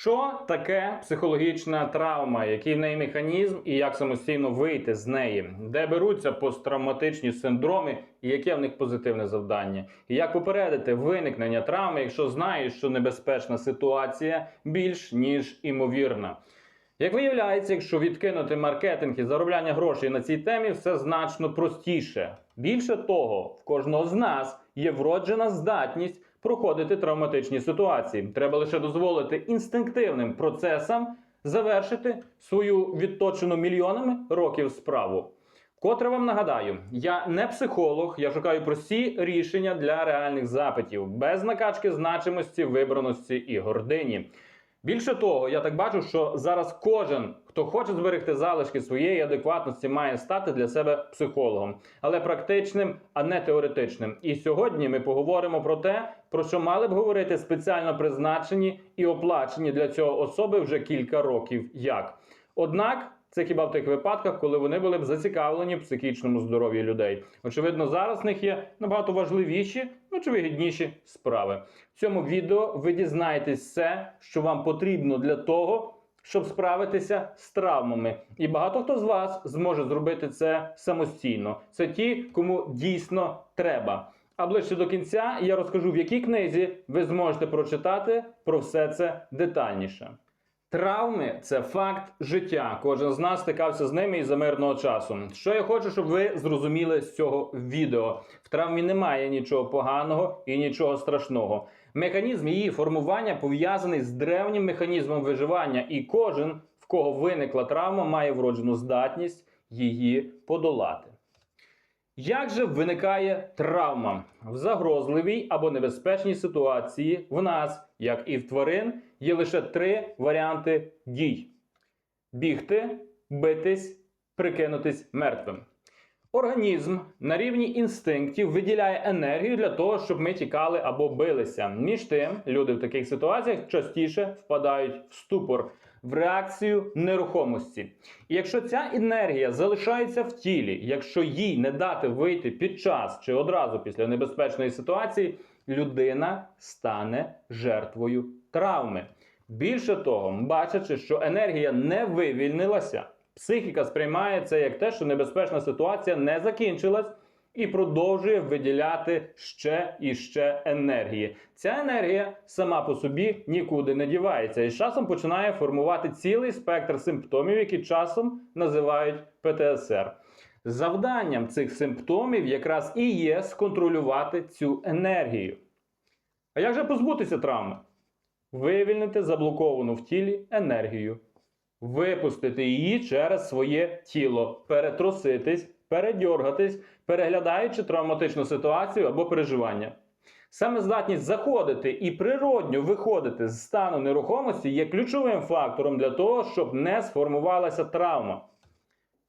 Що таке психологічна травма, який в неї механізм і як самостійно вийти з неї, де беруться посттравматичні синдроми і яке в них позитивне завдання, і як попередити виникнення травми, якщо знаєш, що небезпечна ситуація більш ніж імовірна. Як виявляється, якщо відкинути маркетинг і заробляння грошей на цій темі, все значно простіше. Більше того, в кожного з нас є вроджена здатність проходити травматичні ситуації. Треба лише дозволити інстинктивним процесам завершити свою відточену мільйонами років справу. Котре вам нагадаю, я не психолог, я шукаю прості рішення для реальних запитів, без накачки значимості, вибраності і гордині. Більше того, я так бачу, що зараз кожен, хто хоче зберегти залишки своєї адекватності, має стати для себе психологом, але практичним, а не теоретичним. І сьогодні ми поговоримо про те, про що мали б говорити спеціально призначені і оплачені для цього особи вже кілька років як. Однак. Це хіба в тих випадках, коли вони були б зацікавлені в психічному здоров'ї людей. Очевидно, зараз в них є набагато важливіші, ну чи вигідніші справи. В цьому відео ви дізнаєтесь все, що вам потрібно для того, щоб справитися з травмами. І багато хто з вас зможе зробити це самостійно. Це ті, кому дійсно треба. А ближче до кінця я розкажу, в якій книзі ви зможете прочитати про все це детальніше. Травми це факт життя. Кожен з нас стикався з ними із-за мирного часу. Що я хочу, щоб ви зрозуміли з цього відео. В травмі немає нічого поганого і нічого страшного. Механізм її формування пов'язаний з древнім механізмом виживання, і кожен, в кого виникла травма, має вроджену здатність її подолати. Як же виникає травма? В загрозливій або небезпечній ситуації в нас, як і в тварин, є лише три варіанти дій: бігти, битись, прикинутись мертвим. Організм на рівні інстинктів виділяє енергію для того, щоб ми тікали або билися. Між тим, люди в таких ситуаціях частіше впадають в ступор, в реакцію нерухомості. І якщо ця енергія залишається в тілі, якщо їй не дати вийти під час чи одразу після небезпечної ситуації, людина стане жертвою травми. Більше того, бачачи, що енергія не вивільнилася, психіка сприймає це як те, що небезпечна ситуація не закінчилась. І продовжує виділяти ще і ще енергії. Ця енергія сама по собі нікуди не дівається, і з часом починає формувати цілий спектр симптомів, які часом називають ПТСР. Завданням цих симптомів якраз і є сконтролювати цю енергію. А як же позбутися травми? Вивільнити заблоковану в тілі енергію, випустити її через своє тіло, перетруситись, передьоргатись, переглядаючи травматичну ситуацію або переживання. Саме здатність заходити і природньо виходити з стану нерухомості є ключовим фактором для того, щоб не сформувалася травма.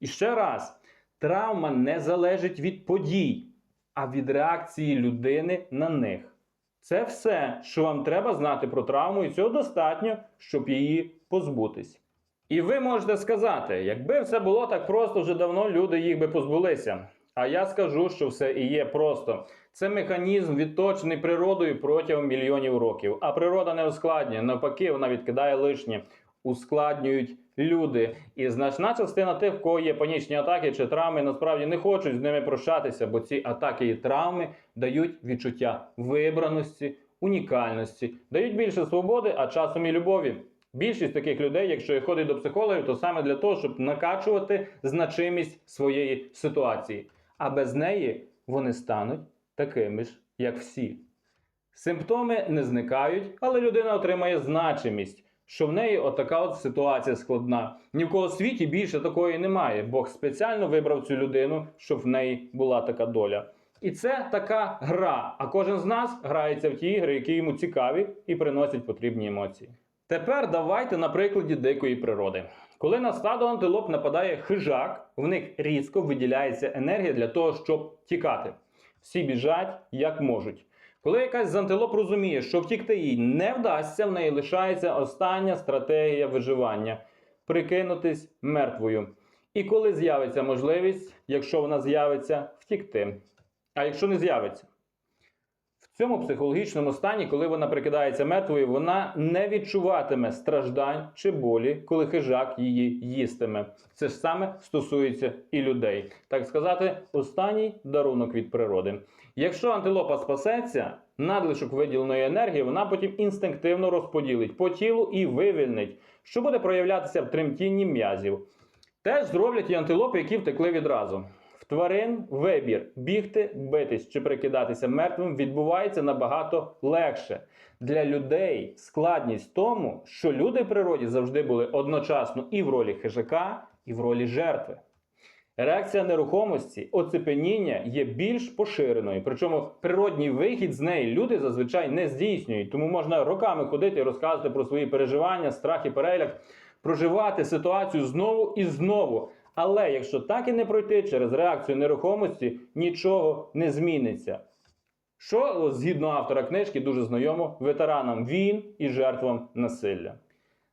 І ще раз, травма не залежить від подій, а від реакції людини на них. Це все, що вам треба знати про травму, і цього достатньо, щоб її позбутись. І ви можете сказати, якби все було так просто, вже давно люди їх би позбулися. А я скажу, що все і є просто. Це механізм відточений природою протягом мільйонів років. А природа не ускладнює, навпаки, вона відкидає лишнє. Ускладнюють люди. І значна частина тих, в кого є панічні атаки чи травми, насправді не хочуть з ними прощатися, бо ці атаки і травми дають відчуття вибраності, унікальності, дають більше свободи, а часом і любові. Більшість таких людей, якщо і ходить до психологів, то саме для того, щоб накачувати значимість своєї ситуації. А без неї вони стануть такими ж, як всі. Симптоми не зникають, але людина отримає значимість, що в неї отака от ситуація складна. Ні в кого світі більше такої немає. Бог спеціально вибрав цю людину, щоб в неї була така доля. І це така гра. А кожен з нас грається в ті ігри, які йому цікаві і приносять потрібні емоції. Тепер давайте на прикладі дикої природи. Коли на стадо антилоп нападає хижак, в них різко виділяється енергія для того, щоб тікати. Всі біжать як можуть. Коли якась з антилоп розуміє, що втікти їй не вдасться, в неї лишається остання стратегія виживання прикинутись мертвою. І коли з'явиться можливість, якщо вона з'явиться, втікти. А якщо не з'явиться, цьому психологічному стані, коли вона прикидається мертвою, вона не відчуватиме страждань чи болі, коли хижак її їстиме. Це ж саме стосується і людей, так сказати, останній дарунок від природи. Якщо антилопа спасеться, надлишок виділеної енергії вона потім інстинктивно розподілить по тілу і вивільнить, що буде проявлятися в тремтінні м'язів. Теж зроблять і антилопи, які втекли відразу. В тварин вибір бігти, битись чи прикидатися мертвим відбувається набагато легше. Для людей складність тому, що люди в природі завжди були одночасно і в ролі хижака, і в ролі жертви. Реакція нерухомості, оцепеніння є більш поширеною. Причому природній вихід з неї люди зазвичай не здійснюють. Тому можна роками ходити і розказувати про свої переживання, страх і переляк, проживати ситуацію знову і знову. Але якщо так і не пройти через реакцію нерухомості, нічого не зміниться. Що, згідно автора книжки, дуже знайомо ветеранам війн і жертвам насилля.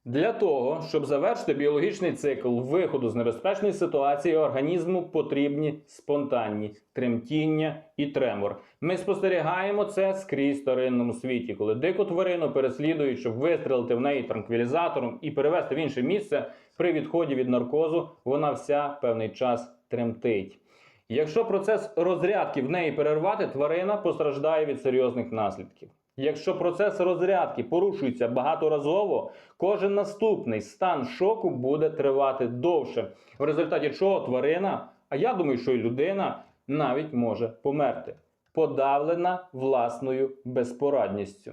Для того, щоб завершити біологічний цикл виходу з небезпечної ситуації, організму потрібні спонтанні тремтіння і тремор. Ми спостерігаємо це скрізь в тваринному світі, коли дику тварину переслідують, щоб вистрелити в неї транквілізатором і перевести в інше місце при відході від наркозу, вона вся певний час тремтить. Якщо процес розрядки в неї перервати, тварина постраждає від серйозних наслідків. Якщо процес розрядки порушується багаторазово, кожен наступний стан шоку буде тривати довше, в результаті чого тварина, а я думаю, що і людина навіть може померти, подавлена власною безпорадністю.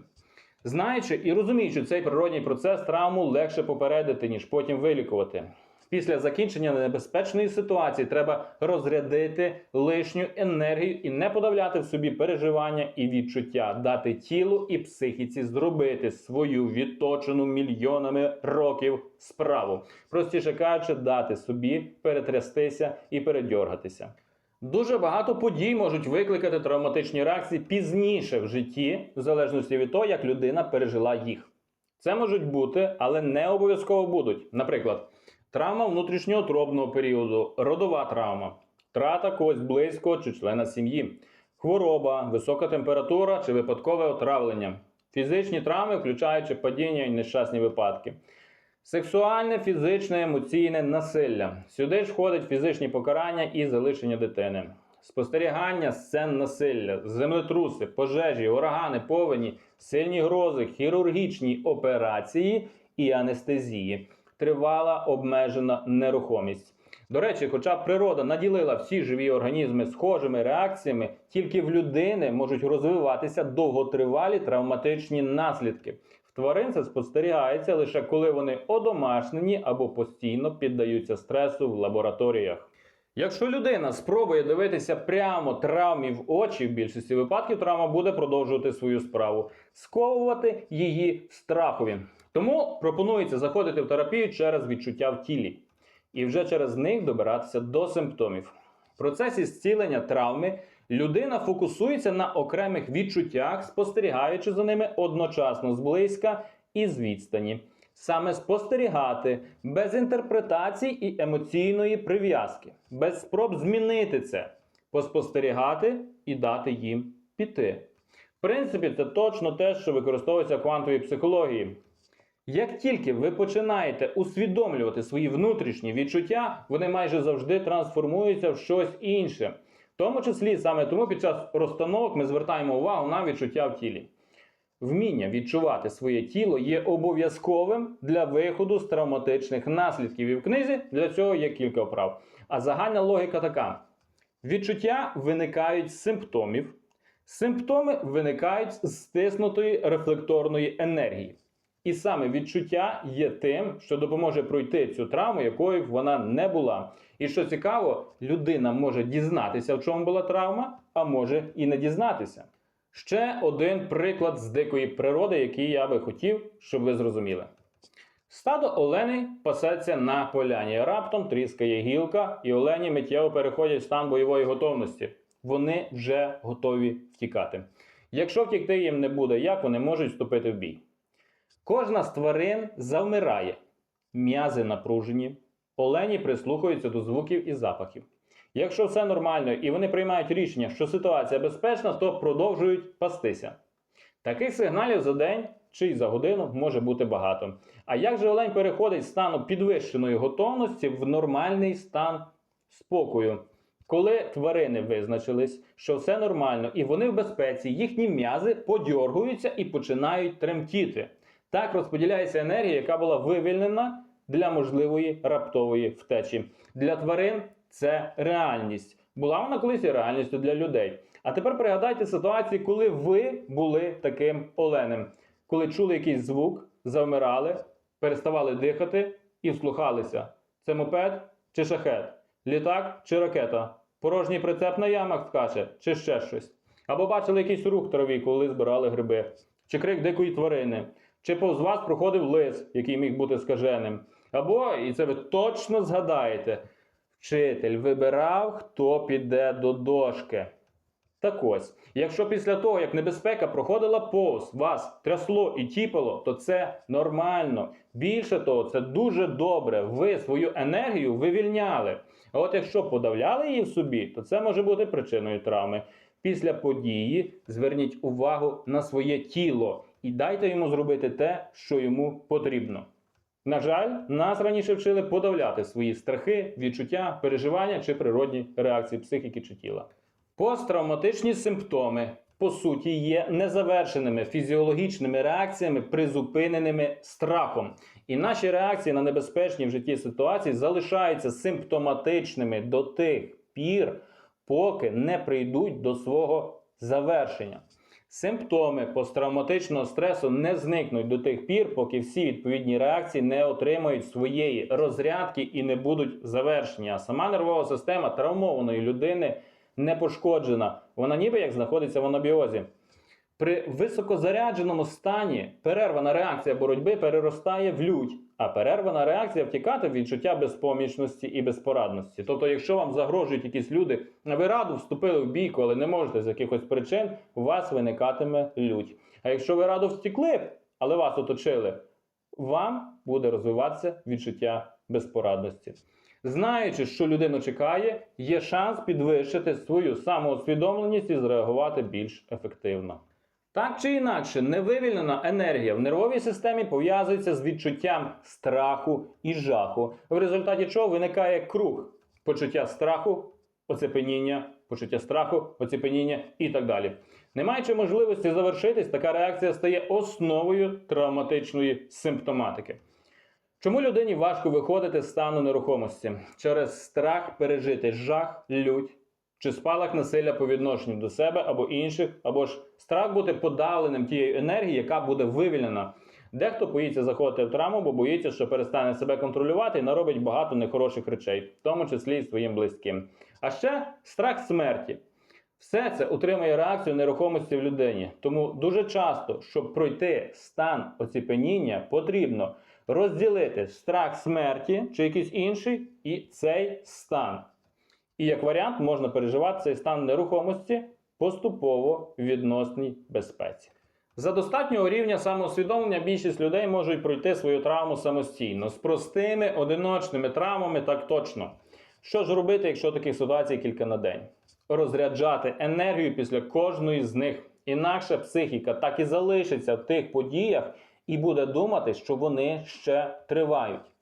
Знаючи і розуміючи цей природній процес, травму легше попередити, ніж потім вилікувати. Після закінчення небезпечної ситуації треба розрядити лишню енергію і не подавляти в собі переживання і відчуття, дати тілу і психіці зробити свою відточену мільйонами років справу. Простіше кажучи, дати собі перетрястися і передьоргатися. Дуже багато подій можуть викликати травматичні реакції пізніше в житті, в залежності від того, як людина пережила їх. Це можуть бути, але не обов'язково будуть. Наприклад, травма внутрішньоутробного періоду, родова травма, втрата когось близького чи члена сім'ї, хвороба, висока температура чи випадкове отравлення, фізичні травми, включаючи падіння і нещасні випадки. Сексуальне, фізичне, емоційне насилля. Сюди ж входять фізичні покарання і залишення дитини. Спостерігання сцен насилля, землетруси, пожежі, урагани, повені, сильні грози, хірургічні операції і анестезії. Тривала обмежена нерухомість. До речі, хоча природа наділила всі живі організми схожими реакціями, тільки в людини можуть розвиватися довготривалі травматичні наслідки. В тварин це спостерігається лише коли вони одомашнені або постійно піддаються стресу в лабораторіях. Якщо людина спробує дивитися прямо травмі в очі, в більшості випадків травма буде продовжувати свою справу, сковувати її страхові. Тому пропонується заходити в терапію через відчуття в тілі і вже через них добиратися до симптомів. В процесі зцілення травми людина фокусується на окремих відчуттях, спостерігаючи за ними одночасно зблизька і з відстані. Саме спостерігати без інтерпретацій і емоційної прив'язки, без спроб змінити це, поспостерігати і дати їм піти. В принципі, це точно те, що використовується в квантовій психології. Як тільки ви починаєте усвідомлювати свої внутрішні відчуття, вони майже завжди трансформуються в щось інше. В тому числі саме тому під час розстановок ми звертаємо увагу на відчуття в тілі. Вміння відчувати своє тіло є обов'язковим для виходу з травматичних наслідків. І в книзі для цього є кілька вправ. А загальна логіка така: відчуття виникають з симптомів, симптоми виникають з стиснутої рефлекторної енергії. І саме відчуття є тим, що допоможе пройти цю травму, якою вона не була. І що цікаво, людина може дізнатися, в чому була травма, а може і не дізнатися. Ще один приклад з дикої природи, який я би хотів, щоб ви зрозуміли. Стадо оленей пасеться на поляні. Раптом тріскає гілка, і олені миттєво переходять в стан бойової готовності. Вони вже готові втікати. Якщо втікти їм не буде, як вони можуть вступити в бій? Кожна з тварин завмирає, м'язи напружені, олені прислухаються до звуків і запахів. Якщо все нормально і вони приймають рішення, що ситуація безпечна, то продовжують пастися. Таких сигналів за день чи за годину може бути багато. А як же олень переходить з стану підвищеної готовності в нормальний стан спокою? Коли тварини визначились, що все нормально і вони в безпеці, їхні м'язи подьоргуються і починають тремтіти. Так розподіляється енергія, яка була вивільнена для можливої раптової втечі. Для тварин це реальність. Була вона колись і реальністю для людей. А тепер пригадайте ситуації, коли ви були таким оленем, коли чули якийсь звук, завмирали, переставали дихати і вслухалися. Це мопед чи шахет, літак чи ракета, порожній прицеп на ямах скаче, чи ще щось. Або бачили якийсь рух траві, коли збирали гриби, чи крик дикої тварини, чи повз вас проходив лис, який міг бути скаженим. Або, і це ви точно згадаєте, вчитель вибирав, хто піде до дошки. Так ось, якщо після того, як небезпека проходила повз, вас трясло і тіпало, то це нормально. Більше того, це дуже добре. Ви свою енергію вивільняли. А от якщо подавляли її в собі, то це може бути причиною травми. Після події зверніть увагу на своє тіло і дайте йому зробити те, що йому потрібно. На жаль, нас раніше вчили подавляти свої страхи, відчуття, переживання чи природні реакції психіки чи тіла. Посттравматичні симптоми, по суті, є незавершеними фізіологічними реакціями, призупиненими страхом. І наші реакції на небезпечні в житті ситуації залишаються симптоматичними до тих пір, поки не прийдуть до свого завершення. Симптоми посттравматичного стресу не зникнуть до тих пір, поки всі відповідні реакції не отримають своєї розрядки і не будуть завершені. А сама нервова система травмованої людини не пошкоджена. Вона ніби як знаходиться в анабіозі. При високозарядженому стані перервана реакція боротьби переростає в лють, а перервана реакція втікати в відчуття безпомічності і безпорадності. Тобто, якщо вам загрожують якісь люди, ви раду вступили в бійку, але не можете з якихось причин, у вас виникатиме лють. А якщо ви раду втекли, але вас оточили, вам буде розвиватися відчуття безпорадності. Знаючи, що людину чекає, є шанс підвищити свою самоусвідомленість і зреагувати більш ефективно. Так чи інакше, невивільнена енергія в нервовій системі пов'язується з відчуттям страху і жаху, в результаті чого виникає круг почуття страху, оцепеніння, почуття страху, оцепеніння і так далі. Не маючи можливості завершитись, така реакція стає основою травматичної симптоматики. Чому людині важко виходити з стану нерухомості? Через страх пережити жах, лють чи спалах насилля по відношенню до себе або інших, або ж страх бути подавленим тією енергією, яка буде вивільнена. Дехто боїться заходити в травму, бо боїться, що перестане себе контролювати і наробить багато нехороших речей, в тому числі і своїм близьким. А ще страх смерті. Все це утримує реакцію нерухомості в людині. Тому дуже часто, щоб пройти стан оціпеніння, потрібно розділити страх смерті чи якийсь інший і цей стан. І як варіант можна переживати цей стан нерухомості поступово в відносній безпеці. За достатнього рівня самоусвідомлення більшість людей можуть пройти свою травму самостійно. З простими одиночними травмами так точно. Що ж робити, якщо таких ситуацій кілька на день? Розряджати енергію після кожної з них. Інакше психіка так і залишиться в тих подіях і буде думати, що вони ще тривають.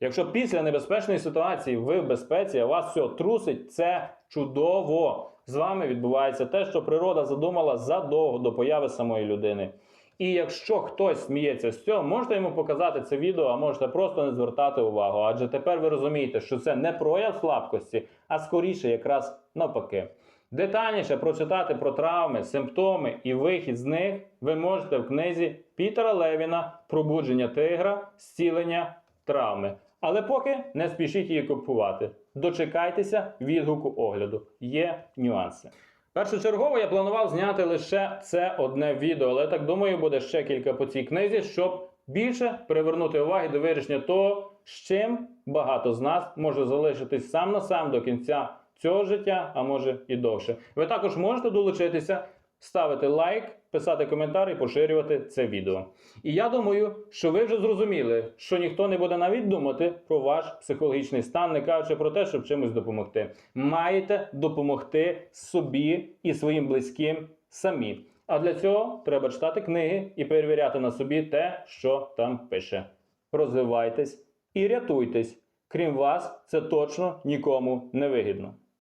Якщо після небезпечної ситуації ви в безпеці, а вас все трусить, це чудово. З вами відбувається те, що природа задумала задовго до появи самої людини. І якщо хтось сміється з цього, можете йому показати це відео, а можете просто не звертати увагу. Адже тепер ви розумієте, що це не прояв слабкості, а скоріше якраз навпаки. Детальніше прочитати про травми, симптоми і вихід з них ви можете в книзі Пітера Левіна Пробудження тигра, зцілення травми. Але поки не спішіть її купувати. Дочекайтеся відгуку огляду. Є нюанси. Першочергово я планував зняти лише це одне відео, але так думаю, буде ще кілька по цій книзі, щоб більше привернути уваги до вирішення того, з чим багато з нас може залишитись сам на сам до кінця цього життя, а може і довше. Ви також можете долучитися, ставити лайк, писати коментар і поширювати це відео. І я думаю, що ви вже зрозуміли, що ніхто не буде навіть думати про ваш психологічний стан, не кажучи про те, щоб чимось допомогти. Маєте допомогти собі і своїм близьким самі. А для цього треба читати книги і перевіряти на собі те, що там пише. Розвивайтесь і рятуйтесь. Крім вас, це точно нікому не вигідно.